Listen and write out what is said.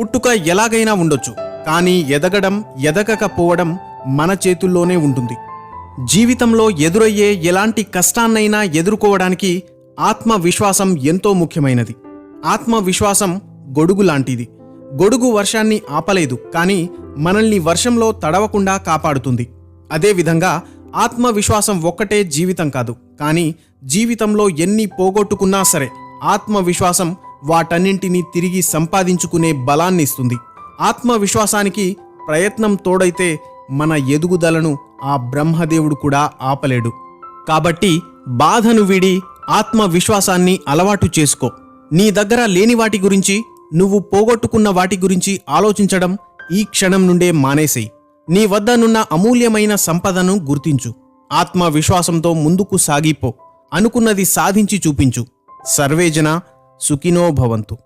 పుట్టుక ఎలాగైనా ఉండొచ్చు కానీ ఎదగడం ఎదగకపోవడం మన చేతుల్లోనే ఉంటుంది. జీవితంలో ఎదురయ్యే ఎలాంటి కష్టాన్నైనా ఎదుర్కోవడానికి ఆత్మవిశ్వాసం ఎంతో ముఖ్యమైనది. ఆత్మవిశ్వాసం గొడుగు లాంటిది. గొడుగు వర్షాన్ని ఆపలేదు కానీ మనల్ని వర్షంలో తడవకుండా కాపాడుతుంది. అదేవిధంగా ఆత్మవిశ్వాసం ఒక్కటే జీవితం కాదు కానీ జీవితంలో ఎన్ని పోగొట్టుకున్నా సరే ఆత్మవిశ్వాసం వాటన్నింటినీ తిరిగి సంపాదించుకునే బలాన్ని ఇస్తుంది. ఆత్మవిశ్వాసానికి ప్రయత్నం తోడైతే మన ఎదుగుదలను ఆ బ్రహ్మదేవుడు కూడా ఆపలేడు. కాబట్టి బాధను వీడి ఆత్మవిశ్వాసాన్ని అలవాటు చేసుకో. నీ దగ్గర లేని వాటి గురించి నువ్వు పోగొట్టుకున్న వాటి గురించి ఆలోచించడం ఈ క్షణం నుండే మానేసేయి. నీ వద్దనున్న అమూల్యమైన సంపదను గుర్తించు. ఆత్మవిశ్వాసంతో ముందుకు సాగిపో. అనుకున్నది సాధించి చూపించు. సర్వేజన सुखिनो भवन्तु।